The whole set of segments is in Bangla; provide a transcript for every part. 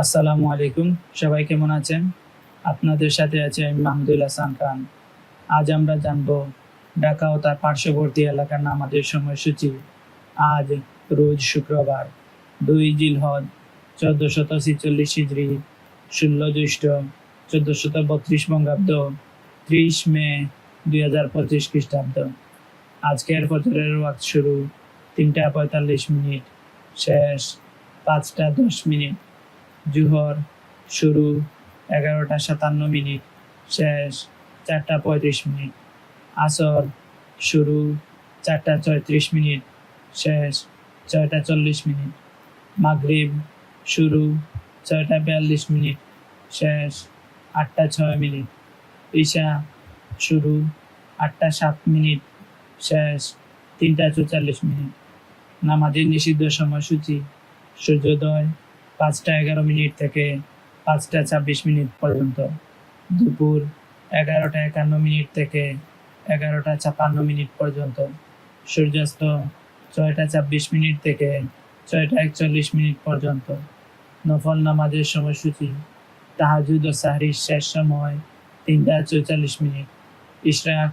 আসসালামু আলাইকুম। সবাই কেমন আছেন? আপনাদের সাথে আছে আমি মাহমুদুল হাসান খান। আজ আমরা জানব ঢাকা ও তার পার্শ্ববর্তী এলাকার নামাজের সময়সূচি। আজ রোজ শুক্রবার, দুই জিল জিলহজ, চোদ্দশত ছিচল্লিশ হিজড়ি ষোলো জ্যৈষ্ঠ চোদ্দশত বত্রিশ বঙ্গাব্দ, ত্রিশ মে দুই হাজার পঁচিশ খ্রিস্টাব্দ। আজকের ফজরের ওয়াক্ত শুরু তিনটা পঁয়তাল্লিশ মিনিট, শেষ পাঁচটা দশ মিনিট। জুহর, শুরু এগারোটা সাতান্ন মিনিট, শেষ চারটা পঁয়ত্রিশ মিনিট, আসর, শুরু চারটা ছয়ত্রিশ মিনিট, শেষ ছয়টা চল্লিশ মিনিট, মাগরিব, শুরু ছয়টা বিয়াল্লিশ মিনিট, শেষ আটটা ছয় মিনিট, ঈশা, শুরু আটটা সাত মিনিট, শেষ তিনটা চৌচল্লিশ মিনিট, নামাজের নিষিদ্ধ সময়সূচি, সূর্যোদয় পাঁচটা এগারো মিনিট থেকে পাঁচটা ছাব্বিশ মিনিট পর্যন্ত। দুপুর এগারোটা একান্ন মিনিট থেকে এগারোটা ছাপান্ন মিনিট পর্যন্ত। সূর্যাস্ত ছয়টা ছাব্বিশ মিনিট থেকে ছয়টা একচল্লিশ মিনিট পর্যন্ত। নফল নামাজের সময়সূচি, তাহাজুদ ও সাহরির শেষ সময় তিনটা চৌচল্লিশ মিনিট। ইশরাক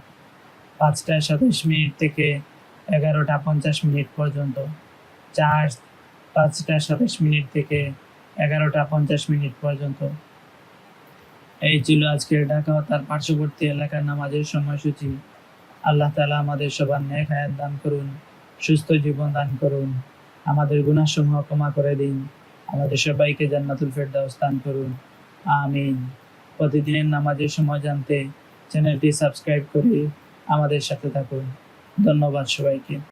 পাঁচটা সাতাশ মিনিট থেকে এগারোটা পঞ্চাশ মিনিট পর্যন্ত। চার্জ পাঁচটা সাতাশ মিনিট থেকে এগারোটা পঞ্চাশ মিনিট পর্যন্ত। এই ছিল আজকের ঢাকা, তার পার্শ্ববর্তী এলাকার নামাজের সময়সূচি। আল্লাহ তালা আমাদের সবার ন্যায় হায়াত দান করুন, সুস্থ জীবন দান করুন, আমাদের গুণাসমূহ ক্ষমা করে দিন, আমাদের সবাইকে জান্নাতুল ফেরদাউস দান করুন। আমিন। প্রতিদিনের নামাজের সময় জানতে চ্যানেলটি সাবস্ক্রাইব করে আমাদের সাথে থাকুন। ধন্যবাদ সবাইকে।